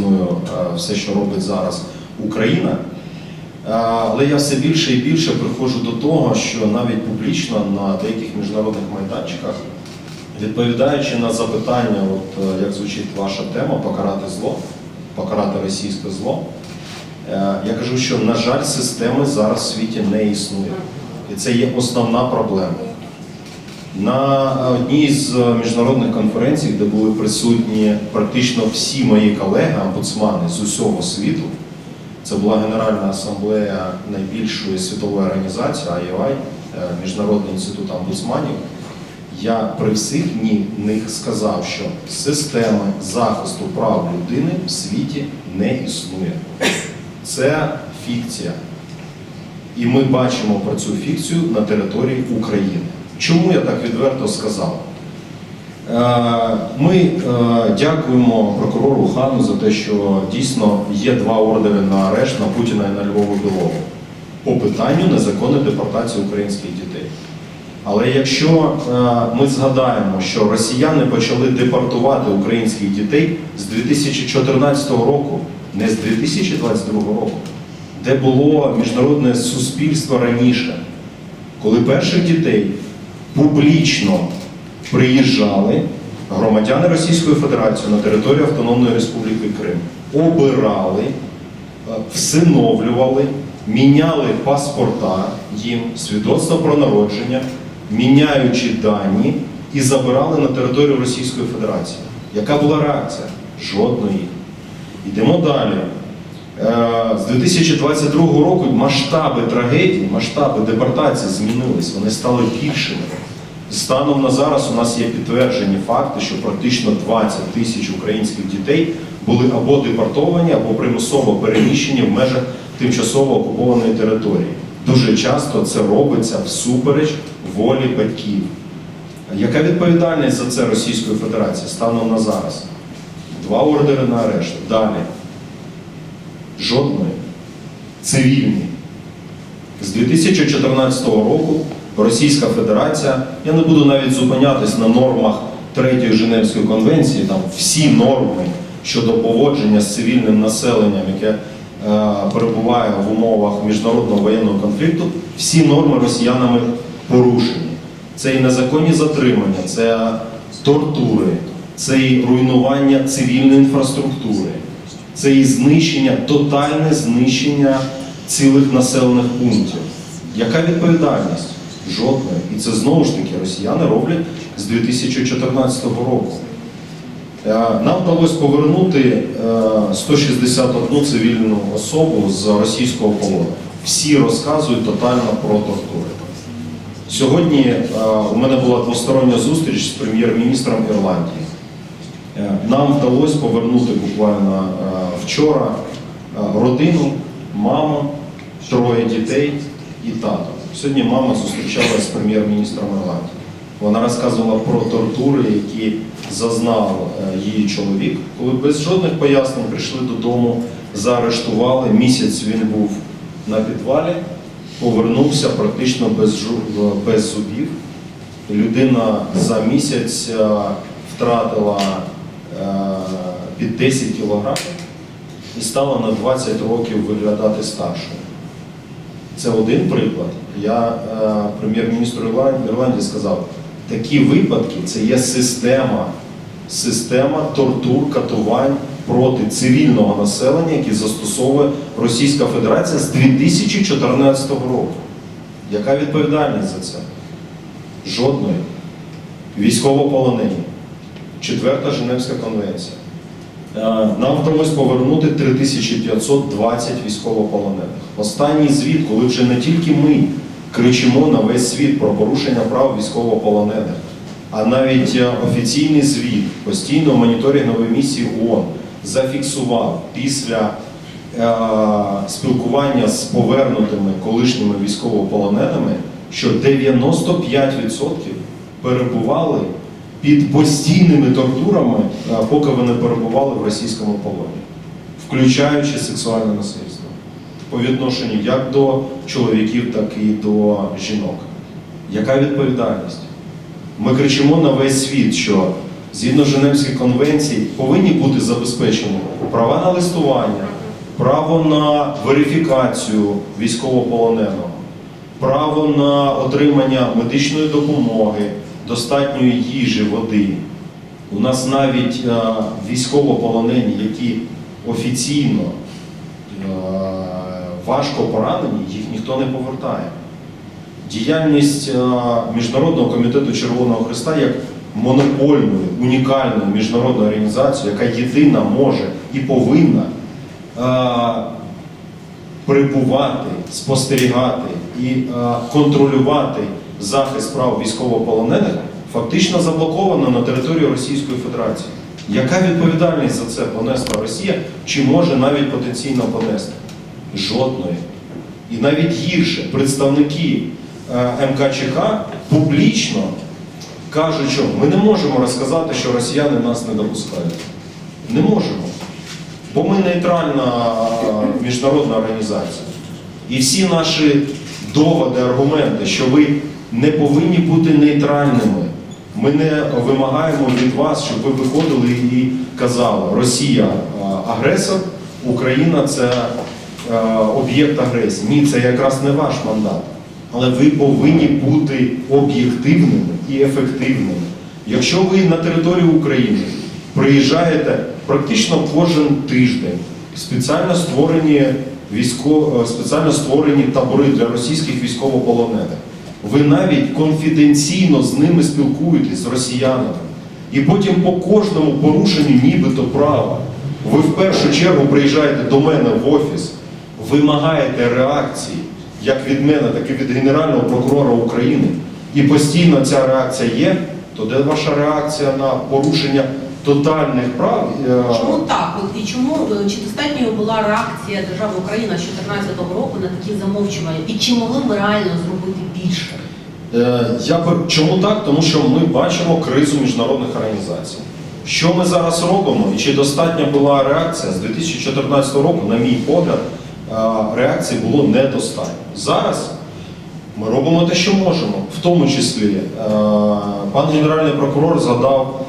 ціную е, все, що робить зараз Україна. Е, Але я все більше і більше приходжу до того, що навіть публічно на деяких міжнародних майданчиках, відповідаючи на запитання, от е, як звучить ваша тема покарати зло, покарати російське зло, я кажу, що на жаль, системи зараз в світі не існує. І це є основна проблема. На одній з міжнародних конференцій, де були присутні практично всі мої колеги, омбудсмани з усього світу, це була Генеральна асамблея найбільшої світової організації IOI, е, Міжнародний інститут омбудсманів. Я при всіх них сказав, що системи захисту прав людини в світі не існує. Це фікція. І ми бачимо про цю фікцію на території України. Чому я так відверто сказав? Е, Ми е, дякуємо прокурору Хану за те, що дійсно є два ордери на арешт на Путіна і на Львову Білову по питанню незаконної депортації українських дітей. Але якщо е, ми згадаємо, що росіяни почали депортувати українських дітей з 2014 року, не з 2022 року, де було міжнародне суспільство раніше, коли перших дітей публічно приїжджали громадяни Російської Федерації на територію Автономної Республіки Крим, обирали, е, всиновлювали, міняли паспорта їм, свідоцтва про народження, міняючи дані і забирали на територію Російської Федерації. Яка була реакція? Жодної. Йдемо далі. Е, З 2022 року масштаби трагедії, масштаби депортації змінились, вони стали більшими. Станом на зараз у нас є підтверджені факти, що практично 20 тисяч українських дітей були або депортовані, або примусово переміщені в межах тимчасово окупованої території. Дуже часто це робиться всупереч волі батьків. Яка відповідальність за це Російської Федерації станом на зараз? Два ордери на арешт. Далі. Жодної. Цивільні. З 2014 року Російська Федерація, я не буду навіть зупинятись на нормах Третьої Женевської конвенції, там всі норми щодо поводження з цивільним населенням, яке е, перебуває в умовах міжнародного воєнного конфлікту, всі норми росіянами порушені. Це і незаконні затримання, це тортури, це і руйнування цивільної інфраструктури, це і знищення, тотальне знищення цілих населених пунктів. Яка відповідальність? Жодної. І це знову ж таки росіяни роблять з 2014 року. Е, Нам вдалося повернути е, 161 цивільну особу з російського полону. Всі розказують тотально про тортури. Сьогодні е, у мене була двостороння зустріч з прем'єр-міністром Ірландії. Е, Нам вдалося повернути буквально е, вчора е, родину, маму, троє дітей і тато. Сьогодні мама зустрічалася з прем'єр-міністром Ірландії. Вона розказувала про тортури, які зазнав е, її чоловік, коли без жодних пояснень прийшли додому, заарештували. Місяць він був на підвалі, повернувся практично без, жу- без зубів. Людина за місяць е, втратила е, під 10 кілограмів і стала на 20 років виглядати старшою. Це один приклад. Я е, прем'єр-міністру Ірландії, сказав, такі випадки це є система, система тортур, катувань проти цивільного населення, які застосовує Російська Федерація з 2014 року. Яка відповідальність за це? Жодної. Військовополонені. Четверта Женевська конвенція. Е, Нам вдалося повернути 3520 військовополонених. Останній звіт, коли вже не тільки ми кричимо на весь світ про порушення прав військовополонених, а навіть е, офіційний звіт постійно моніторингової місії ООН зафіксував після е, спілкування з повернутими колишніми військовополоненими, що 95% перебували під постійними тортурами, е, поки вони перебували в російському полоні, включаючи сексуальне насильство по відношенню як до чоловіків, так і до жінок. Яка відповідальність? Ми кричимо на весь світ, що згідно Женевських конвенцій, повинні бути забезпечені права на листування, право на верифікацію військовополоненого, право на отримання медичної допомоги, достатньої їжі, води. У нас навіть е, військовополонені, які офіційно е, важко поранені, їх ніхто не повертає. Діяльність е, Міжнародного комітету Червоного Христа як монопольної, унікальної міжнародної організації, яка єдина може і повинна е, прибувати, спостерігати і е, контролювати захист прав військовополонених, фактично заблокована на території Російської Федерації. Яка відповідальність за це понесла Росія, чи може навіть потенційно понести? Жодної. І навіть гірше, представники е, МКЧК публічно кажуть, що ми не можемо розказати, що росіяни нас не допускають. Не можемо. Бо ми нейтральна е, міжнародна організація. І всі наші доводи, аргументи, що ви не повинні бути нейтральними. Ми не вимагаємо від вас, щоб ви виходили і казали, Росія агресор, Україна це об'єкт агресії. Ні, це якраз не ваш мандат. Але ви повинні бути об'єктивними і ефективними. Якщо ви на територію України приїжджаєте практично кожен тиждень, спеціально створені військо, е, спеціально створені табори для російських військовополонених. Ви навіть конфіденційно з ними спілкуєтесь з росіянами. І потім по кожному порушенню нібито права ви в першу чергу приїжджаєте до мене в офіс, вимагаєте реакції як від мене, так і від Генерального прокурора України. І постійно ця реакція є, то де ваша реакція на порушення тотальних прав? Чому так? От і чому е, чи достатньою була реакція держави Україна з 2014 року на такі замовчування? І чи могли ми реально зробити більше? Е, Я б- чому так? Тому що ми бачимо кризу міжнародних організацій. Що ми зараз робимо, і чи достатня була реакція з 2014 року, на мій погляд, е, реакції було недостатньо. Зараз ми робимо те, що можемо. В тому числі пан генеральний прокурор згадав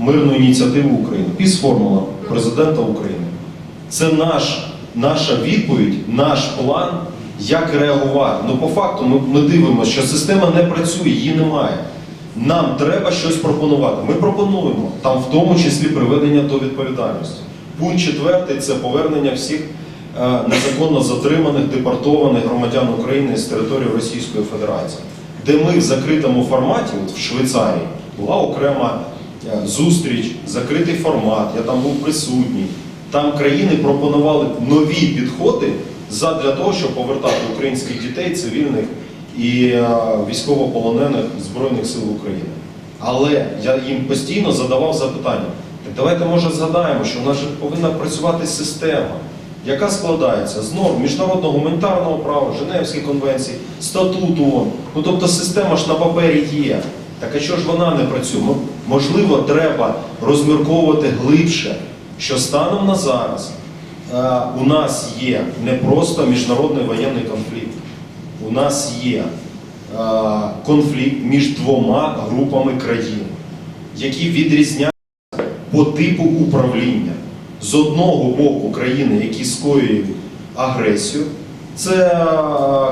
мирну ініціативу України, піс-формула президента України. Це наш, наша відповідь, наш план, як реагувати. Ну, по факту, ми, ми дивимося, що система не працює, її немає. Нам треба щось пропонувати. Ми пропонуємо, там в тому числі приведення до відповідальності. Пункт четвертий це повернення всіх е, незаконно затриманих, депортованих громадян України з території Російської Федерації, де ми в закритому форматі, от в Швейцарії, була окрема зустріч, закритий формат, я там був присутній. Там країни пропонували нові підходи задля того, щоб повертати українських дітей, цивільних і е, військовополонених Збройних сил України. Але я їм постійно задавав запитання. Так давайте, може, згадаємо, що в нас повинна працювати система, яка складається з норм міжнародного гуманітарного права, Женевських конвенцій, статуту. Ну тобто система ж на папері є. Так а що ж вона не працює? Мо- Можливо, треба розмірковувати глибше, що станом на зараз е, у нас є не просто міжнародний воєнний конфлікт, у нас є е, конфлікт між двома групами країн, які відрізняються по типу управління. З одного боку країни, які скоюють агресію, це е,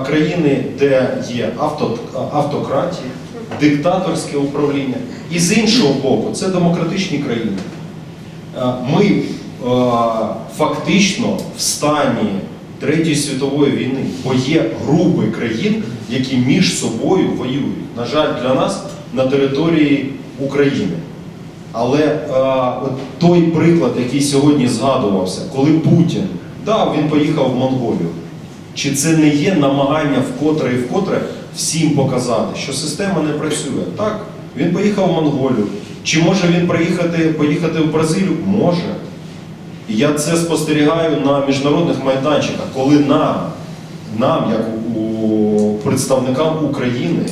країни, де є авто, автократії, диктаторське управління. І з іншого боку, це демократичні країни. Е, Ми е, фактично в стані Третьої світової війни, бо є групи країн, які між собою воюють. На жаль, для нас на території України. Але е, той приклад, який сьогодні згадувався, коли Путін да, він поїхав в Монголію, чи це не є намагання вкотре і вкотре всім показати, що система не працює? Так, він поїхав в Монголію. Чи може він приїхати, поїхати в Бразилію? Може. І я це спостерігаю на міжнародних майданчиках, коли нам, нам, як у представникам України,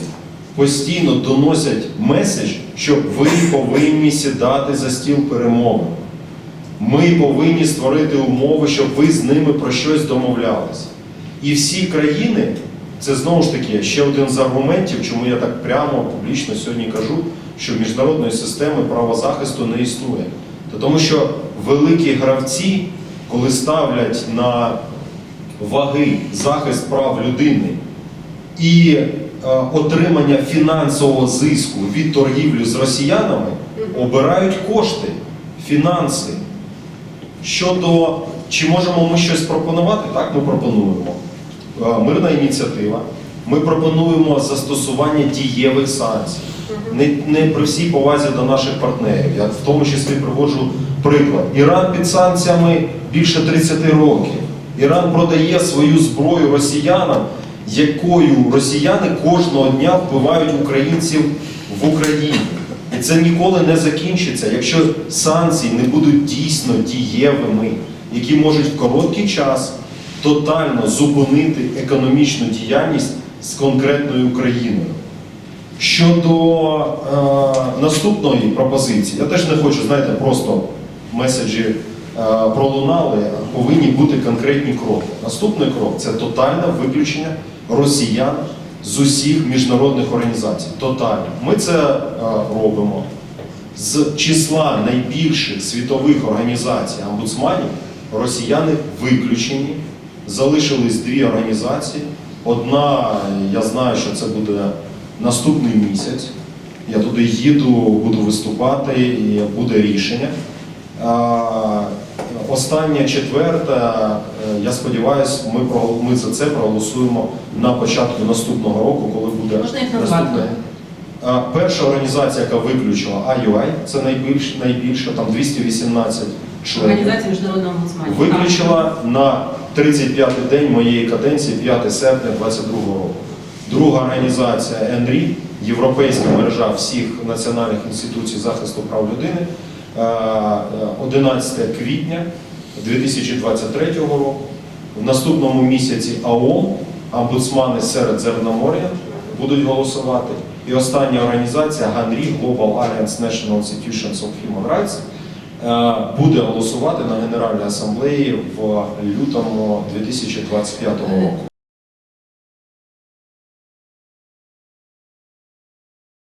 постійно доносять меседж, що ви повинні сідати за стіл перемовин. Ми повинні створити умови, щоб ви з ними про щось домовлялися. І всі країни, це знову ж таки ще один з аргументів, чому я так прямо публічно сьогодні кажу, що міжнародної системи правозахисту не існує. Та тому що великі гравці, коли ставлять на ваги захист прав людини і е, отримання фінансового зиску від торгівлі з росіянами, обирають кошти, фінанси. Щодо чи можемо ми щось пропонувати, так ми пропонуємо. Е, Мирна ініціатива. Ми пропонуємо застосування дієвих санкцій. Не, не при всій повазі до наших партнерів. Я в тому числі приводжу приклад. Іран під санкціями більше 30 років. Іран продає свою зброю росіянам, якою росіяни кожного дня вбивають українців в Україні. І це ніколи не закінчиться, якщо санкції не будуть дійсно дієвими, які можуть в короткий час тотально зупинити економічну діяльність з конкретною Україною. Щодо е, наступної пропозиції, я теж не хочу, знаєте, просто меседжі е, пролунали, повинні бути конкретні кроки. Наступний крок це тотальне виключення росіян з усіх міжнародних організацій. Тотально. Ми це е, робимо. З числа найбільших світових організацій омбудсманів росіяни виключені. Залишились дві організації. Одна, я знаю, що це буде наступний місяць. Я туди їду, буду виступати і буде рішення. Остання четверта, е, я сподіваюся, ми, про- ми за це проголосуємо на початку наступного року, коли буде наступне. Перша організація, яка виключила IUI, це найбільш, найбільша, там 218 членів. Організація міжнародного омбудсманів. Виключила на 35-й день моєї каденції, 5 серпня 22 року. Друга організація ЕНРІ, Європейська мережа всіх національних інституцій захисту прав людини, е, е, 11 квітня 2023 року. В наступному місяці АОН, омбудсмани серед Зерномор'я будуть голосувати. І остання організація ГАНРІ Global Alliance National Institutions of Human Rights е, буде голосувати на Генеральній асамблеї в лютому 2025 року.